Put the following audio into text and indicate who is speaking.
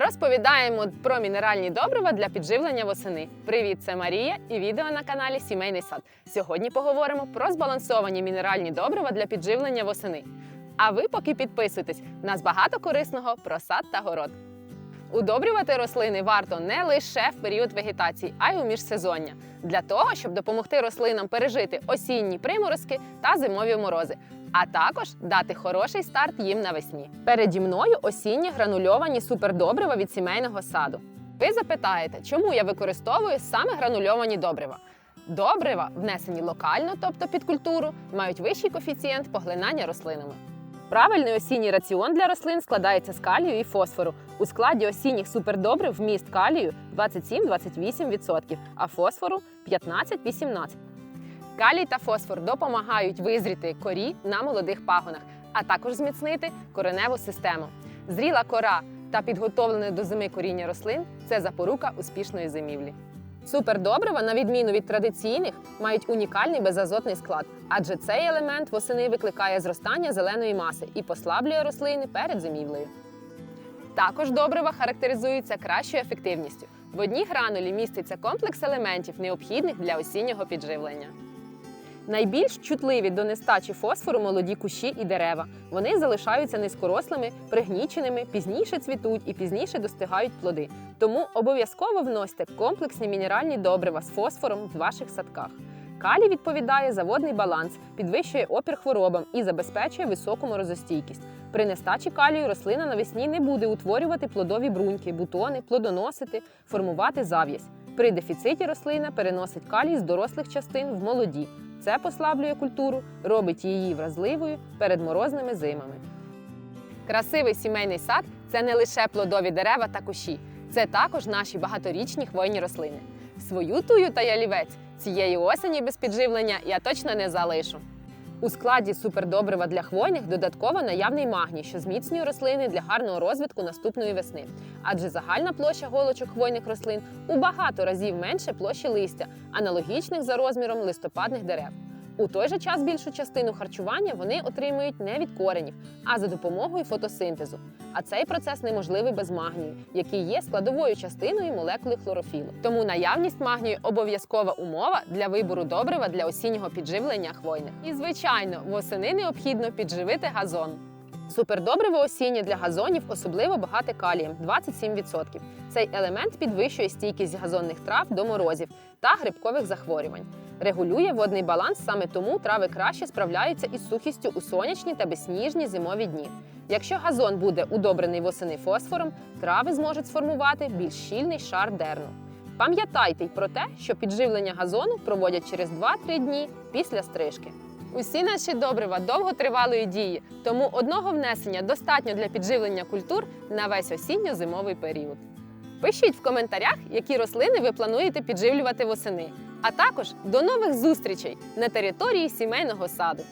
Speaker 1: Розповідаємо про мінеральні добрива для підживлення восени. Привіт, це Марія і відео на каналі Сімейний сад. Сьогодні поговоримо про збалансовані мінеральні добрива для підживлення восени. А ви поки підписуйтесь, в нас багато корисного про сад та город. Удобрювати рослини варто не лише в період вегетації, а й у міжсезоння, для того, щоб допомогти рослинам пережити осінні приморозки та зимові морози, а також дати хороший старт їм навесні. Переді мною осінні гранульовані супердобрива від сімейного саду. Ви запитаєте, чому я використовую саме гранульовані добрива? Добрива, внесені локально, тобто під культуру, мають вищий коефіцієнт поглинання рослинами. Правильний осінній раціон для рослин складається з калію і фосфору. У складі осінніх супердобрив вміст калію 27-28%, а фосфору 15-18%. Калій та фосфор допомагають визріти корі на молодих пагонах, а також зміцнити кореневу систему. Зріла кора та підготовлене до зими коріння рослин це запорука успішної зимівлі. Супердобрива, на відміну від традиційних, мають унікальний безазотний склад, адже цей елемент восени викликає зростання зеленої маси і послаблює рослини перед зимівлею. Також добрива характеризуються кращою ефективністю. В одній гранулі міститься комплекс елементів, необхідних для осіннього підживлення. Найбільш чутливі до нестачі фосфору молоді кущі і дерева. Вони залишаються низькорослими, пригніченими, пізніше цвітуть і пізніше достигають плоди. Тому обов'язково вносьте комплексні мінеральні добрива з фосфором в ваших садках. Калій відповідає за водний баланс, підвищує опір хворобам і забезпечує високу морозостійкість. При нестачі калію рослина навесні не буде утворювати плодові бруньки, бутони, плодоносити, формувати зав'язь. При дефіциті рослина переносить калій з дорослих частин в молоді. Це послаблює культуру, робить її вразливою перед морозними зимами. Красивий сімейний сад це не лише плодові дерева та кущі, це також наші багаторічні хвойні рослини. Свою тую та ялівець цієї осені без підживлення я точно не залишу. У складі супердобрива для хвойних додатково наявний магній, що зміцнює рослини для гарного розвитку наступної весни. Адже загальна площа голочок хвойних рослин у багато разів менше площі листя, аналогічних за розміром листопадних дерев. У той же час більшу частину харчування вони отримують не від коренів, а за допомогою фотосинтезу. А цей процес неможливий без магнію, який є складовою частиною молекули хлорофілу. Тому наявність магнію обов'язкова умова для вибору добрива для осіннього підживлення хвойних. І звичайно, восени необхідно підживити газон. Супердобриво осіннє для газонів особливо багате калієм 27%. Цей елемент підвищує стійкість газонних трав до морозів та грибкових захворювань. Регулює водний баланс, саме тому трави краще справляються із сухістю у сонячні та безсніжні зимові дні. Якщо газон буде удобрений восени фосфором, трави зможуть сформувати більш щільний шар дерну. Пам'ятайте й про те, що підживлення газону проводять через 2-3 дні після стрижки. Усі наші добрива довготривалої дії, тому одного внесення достатньо для підживлення культур на весь осінньо-зимовий період. Пишіть в коментарях, які рослини ви плануєте підживлювати восени. А також до нових зустрічей на території сімейного саду.